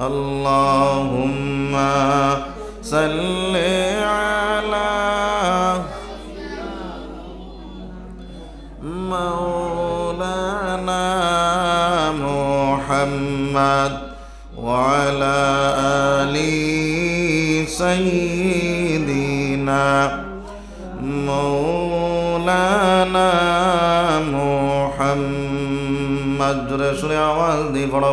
اللهم صل على مولانا محمد وعلى آل سيدنا مولانا محمد رسول আওয়াজ দিয়ে পড়া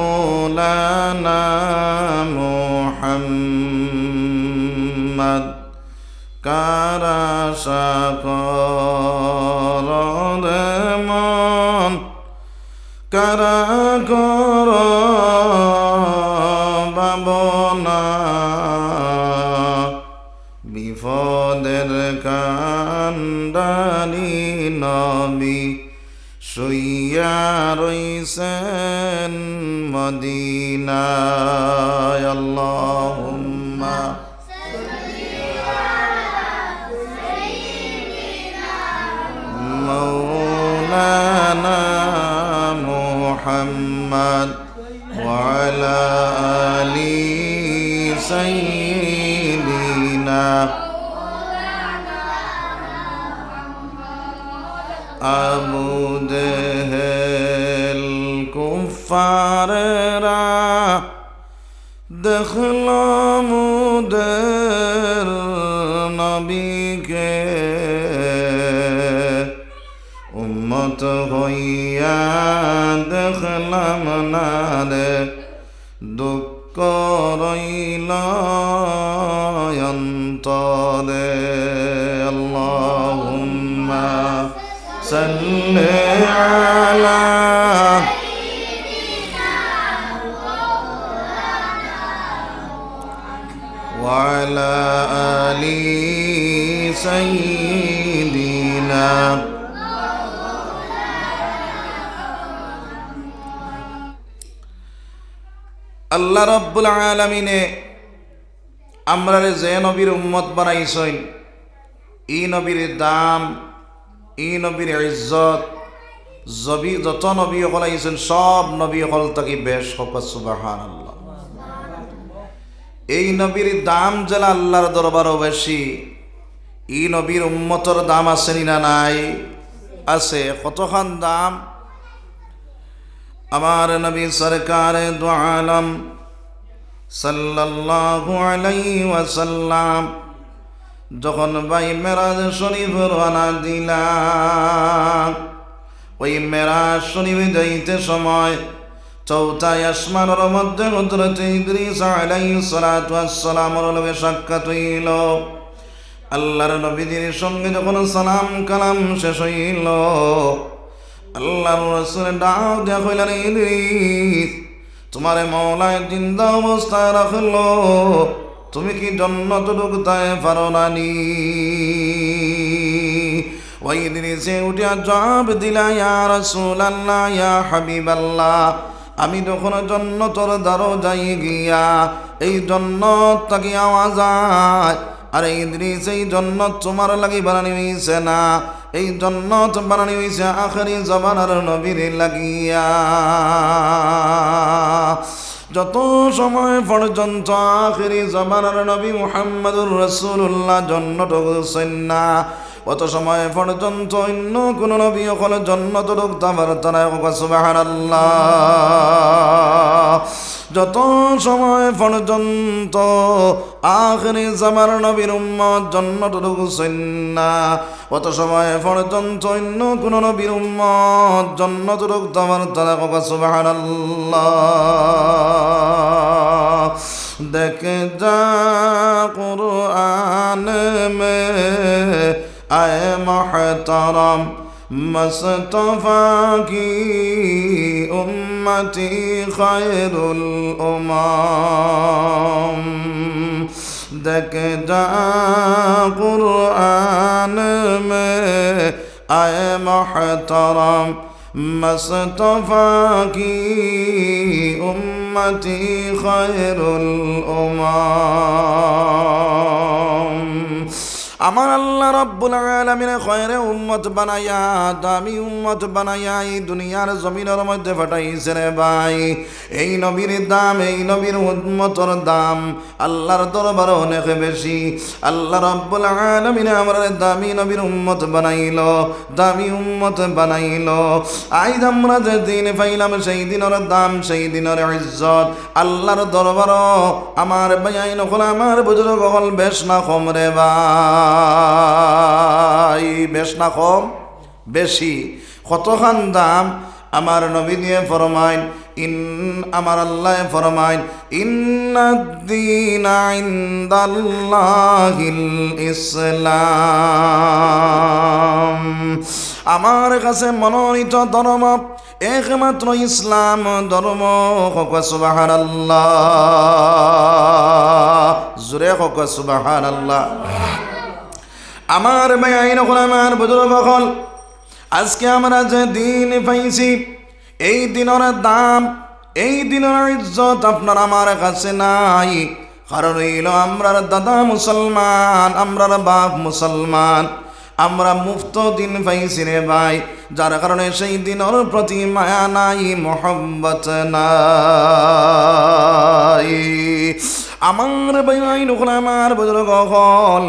কারা কর বাবনা বিপদের কান্দানি নবী শুইয়া রইসেন মদিনায়। আল্লাহুম্মা আবুদ হেল কুফাররা দেখল মুদের নবীকে উম্মত হইয়া দেখলাম না রে দুঃখ রইল অন্তরে। সাল্লি আলা وعلى آل سيدنا আল্লাহ রব্বুল আলমিনে আমরা যে নবীর উম্মত বানাইছইন ই নবীর দাম ই নবীর ইজ্জত, জবি যত নবী সকল আহিছেন সব নবী সকল থাকি বেশ সুবাহান আল্লাহ এই নবীর দাম জেলা আল্লাহর দরবারও বেশি, ই নবীর উম্মতর দাম আছে না নাই? আছে। কতখান দাম? আমার নবী সরকার দু আলম সাল্লাল্লাহু আলাইহি ওয়াসাল্লাম যখন ভাই মেরাজ শরীফ রানা দিলাম, ওই মেরাজ শরীফ যাইতে সময় চৌথা আসমানের মধ্যে হজরত ইদ্রিস আলাইহিস সালাতু ওয়াসসালামের লগে সাক্ষাৎ হইল। আল্লাহর নবীদের সঙ্গে যখন সালাম কালাম শেষ হইল, আল্লাহর রসুল ডাক দেয়া কইলেন, ইদ্রিস, তোমারে মৌলায় জিন্দা অবস্থায় রাখল। তুমি কি জন্নত ঢুকতে পারো নানি? ওই ইদ্রিসে উঠিয়া জবাব দিলা, ইয়া হাবিবাল্লাহ। আমি যখন জন্নতর দ্বারো যাই গিয়া এই জন্নত তাকে আওয়াজ আর এই ইদ্রিস এই জন্নত তোমার লাগি বানানি হইছে না, এই জন্নত বানানি হইছে আখরি জমানার নবীর লাগিয়া। যত সময় পর্যন্ত আখরি জমানার নবী মুহাম্মদুর রসুল্লাহ জন্নত ঢুকছেন না, অত সময় পর্যন্ত অন্য কোন নবী অকল জন্নত ঢুকতে পারত না যত সময় পর্যন্ত আখরি জামার নবীর উম্মত জন্নত ঢুকছেন না, অত সময় পর্যন্ত অন্য কোন নবীর উম্মত জন্নত ঢুকতে পারত না محترم. مصطفى كي أمتي خير الأمم. دك دا قرآن میں محترم. مصطفى کی امتی خير الأمم. আমার আল্লাহ রব্বুল আলামিন খয়রে উম্মত বানাইয়া, দামি উম্মত বানাইয়া এই দুনিয়ার জমিনের মধ্যে ফাটাইছে রে ভাই। এই নবীর দাম, এই নবীর উম্মতর দাম আল্লাহর দরবার অনেক বেশি। আল্লাহ রব্বুল আলামিন আমার দামি নবীর উম্মত বানাইল, দামি উম্মত বানাইল। আইদ আমরা যে দিন পাইলাম, সেই দিনের দাম, সেই দিনের ইজ্জত আল্লাহর দরবার। আমার ভাই নকল আমার বুজুর্গ হল বেশ না কম রে ভাই বেশ না কম? বেশি। কতখান দাম? আমার নবী দিয়ে ফরমাইন, ইন আমার আল্লাহ ফরমাইন ইনদাল্লাহিল ইসলাম। আমার কাছে মনোনীত ধর্ম একমাত্র ইসলাম, ধর্ম হক সুবাহান আল্লাহ জুরে হক সুবাহান আল্লাহ আমার ভাই আইন হল আমার হল, আজকে আমরা যে দিন পাইছি, এই দিনের দাম, এই দিনের ইজ্জত আপনার আমার কাছে নাই। কারণ হইল আমরার দাদা মুসলমান, আমরার বাপ মুসলমান। আমরা মুফত দিন পাইছি রে ভাই, যার কারণে সেই দিনের প্রতি মায়া নাই, মোহব্বত নাই। আমার ভাই আইন আমার হল